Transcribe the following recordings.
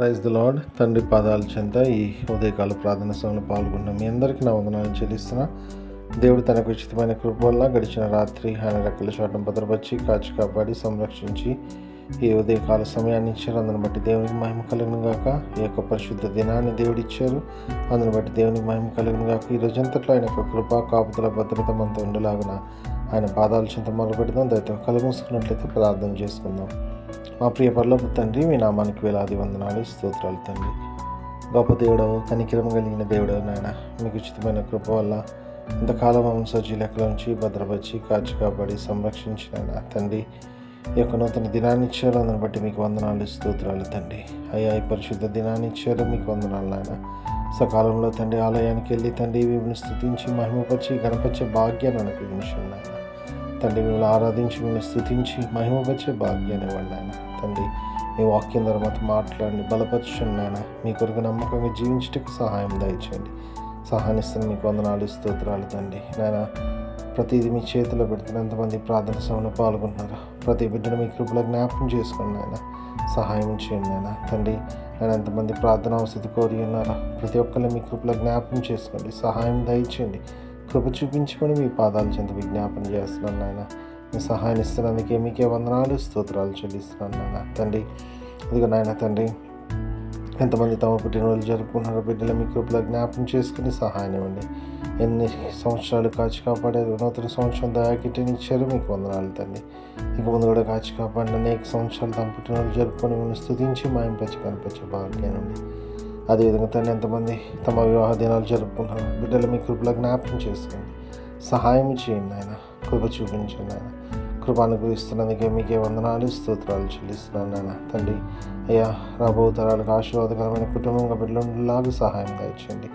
Praise the lord. తండ్రి పాదాల చెంత ఈ ఉదయకాల ప్రార్థన సమయంలో పాల్గొన్న మీ అందరికీ నా వందనాలు చెల్లిస్తున్నా. దేవుడు తనకు ఉచితమైన కృప వల్ల గడిచిన రాత్రి ఆయన రెక్కల చోటను భద్రపరిచి కాచి కాపాడి సంరక్షించి ఈ ఉదయకాల సమయాన్ని ఇచ్చారు. అందుని బట్టి దేవునికి మహిమ కలుగును గాక. ఈ యొక్క పరిశుద్ధ దినాన్ని దేవుడు ఇచ్చారు. అందుని బట్టి దేవునికి మహిమ కలుగును గాక. ఈ రోజంతట్లో ఆయన యొక్క కృప కాపుదల భద్రత మనతో ఉండేలాగున. ఆయన పాదాల చింత మొదలు పెడదాం దయతో కలుగుసుకున్నట్లయితే ప్రార్థన చేసుకుందాం. మా ప్రియ పర్లోపు తండ్రి మీ నామానికి వేలాది వందనాలు స్తోత్రాలు తండ్రి. గొప్ప దేవుడవు కనికిరం కలిగిన దేవుడవు నాయన మీకు ఉచితమైన కృప వల్ల ఇంతకాలం మమ్మల్ని సజీ లెక్కల నుంచి భద్రపరిచి కాచి కాపాడి సంరక్షించిన తండ్రి. ఈ యొక్క నూతన దినాన్ని ఇచ్చారు అందుని బట్టి మీకు వందనాలు స్తోత్రాలు తండ్రి. అయ్యా ఈ పరిశుద్ధ దినాన్ని ఇచ్చారు మీకు వందనాలు నాయన. సకాలంలో తండ్రి ఆలయానికి వెళ్ళి తండ్రి మిమ్మల్ని స్థుతించి మహిమపరిచి గణపరిచే భాగ్యాన్ని అనుగ్రహించండి నాయన. తండ్రి మిమ్మల్ని ఆరాధించి మిమ్మల్ని స్థుతించి మహిమపరిచే భాగ్యాన్ని ఇవ్వండి ఆయన తండ్రి మీ వాక్యం తర్వాత మాతో మాట్లాడండి బలపరచండి నాయన. మీ కొరకు నమ్మకంగా జీవించటకు సహాయం దయచేయండి. సహాయనిస్తున్న మీకు వందనాలు స్తోత్రాలు తండ్రి. నాయన ప్రతిదీ మీ చేతిలో పెడుతున్న ఎంతమంది ప్రార్థన సమయంలో పాల్గొంటున్నారు ప్రతి బిడ్డను మీ కృపలో జ్ఞాపకం చేసుకోండి ఆయన సహాయం చేయండి ఆయన తండ్రి నేను ఎంతమంది ప్రార్థన అవసరం కోరి ఉన్నారా ప్రతి ఒక్కరిని మీ కృపలో జ్ఞాపకం చేసుకోండి. సహాయం దయచేయండి. కృప చూపించుకొని మీ పాదాలు చెంత విజ్ఞాపన చేస్తున్నాను నాయన. మీ సహాయం ఇస్తున్నందుకే మీకే వందనాలు స్తోత్రాలు చెల్లిస్తున్నాను నాయన. తండ్రి ఇదిగో నాయన తండ్రి ఎంతమంది తమ పుట్టినరోజు జరుపుకుంటున్నారో బిడ్డలు మీ కృపలో జ్ఞాపకం చేసుకుని సహాయం ఇవ్వండి. ఎన్ని సంవత్సరాలు కాచి కాపాడారు నూతన సంవత్సరం దయాకిటనిచ్చారు మీకు వందనాలు తండ్రి. ఇక ముందు కూడా కాచి కాపాడిన అనేక సంవత్సరాలు తమ పుట్టినరోజు జరుపుకొని మిమ్మల్ని స్థుతించి మాయంపచ్చి కనిపించే భాగ్యానండి అదేవిధంగా తండ్రి ఎంతమంది తమ వివాహ దినాలు జరుపుకుంటున్నారు బిడ్డలు మీ కృపలో జ్ఞాపకం చేసుకోండి. సహాయం చేయండి ఆయన కృప చూపించండి ఆయన కృప అనుగ్రహిస్తున్నందుకే మీకే వందనాలు స్తోత్రాలు చెల్లిస్తున్నాను నాయన. తండ్రి అయ్యా రాబో తరాలకు ఆశీర్వాదకరమైన కుటుంబంగా బిడ్డలాగా సహాయం దయచేయండి.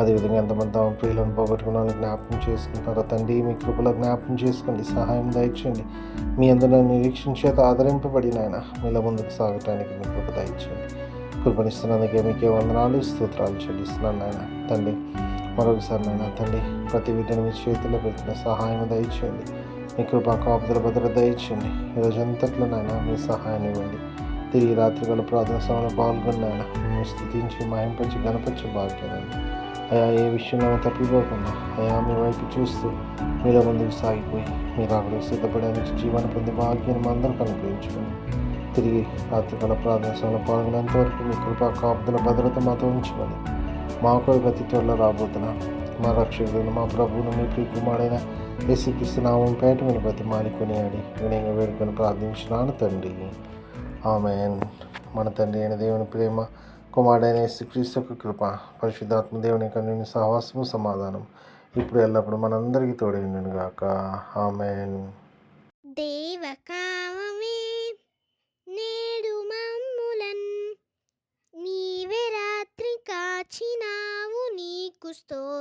అదేవిధంగా ఎంతమంది తమ ప్రియులను పోగొట్టుకున్నాను జ్ఞాపకం చేసుకుంటారో తండ్రి మీ కృపలో జ్ఞాపకం చేసుకోండి. సహాయం దయచేయండి. మీ అందరూ నిరీక్షించేత ఆదరింపబడిన ఆయన మీలో ముందుకు సాగటానికి మీ కృప దయచేయండి. కృపనిస్తున్నందుకే మీకే వందనాలు స్తోత్రాలు చెల్లిస్తున్నాను నాయన. తండ్రి మరొకసారి నాయన తండ్రి ప్రతి బిడ్డను మీ చేతిలో పెట్టిన సహాయం దయచేయండి. మీ కృపా కాపుదల భద్ర దయచేయండి. ఈ రోజంతట్లో నాయన మీ సహాయాన్ని ఇవ్వండి. తిరిగి రాత్రికాల ప్రార్థన సమయంలో పాల్గొన్నాయన మిమ్మల్ని స్థుతించి మాయింపచ్చి గణపరిచి భాగ్యానండి అయా ఏ విషయంలో తప్పిపోకుండా అయా మీ వైపు చూస్తూ మీలో ముందుకు సాగిపోయి మీరు అక్కడ సిద్ధపడడానికి జీవన పొంది భాగ్యాన్ని మా అందరికీ తిరిగి రాత్రికాల ప్రార్థన పాల్గొనేంత వరకు మీ కృప కాపుదల భద్రత మాతో ఉంచుకొని మా కొరకు అతి త్వరలో రాబోతున్నాం మా రక్షకులను మా ప్రభువును మీ ప్రియ కుమారుడైన యేసుక్రీస్తు పేట మీరు ప్రతి మాలికొని ఆడి వినయంగా వేడుకొని ప్రార్థించినాను తండ్రి. ఆమె మన తండ్రి అయిన దేవుని ప్రేమ కుమారుడైన యేసుక్రీస్తు యొక్క కృప పరిశుద్ధాత్మ దేవుని యొక్క నేను సహవాసము సమాధానం ఇప్పుడు ఎల్లప్పుడు మనందరికీ తోడైండును గాక ఆమెన్. దేవకామమే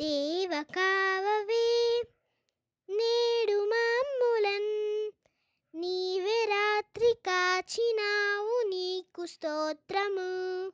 దేవ కావవే నేడు మమ్ములన్. నీవే రాత్రి కాచినావు నీకు స్తోత్రము.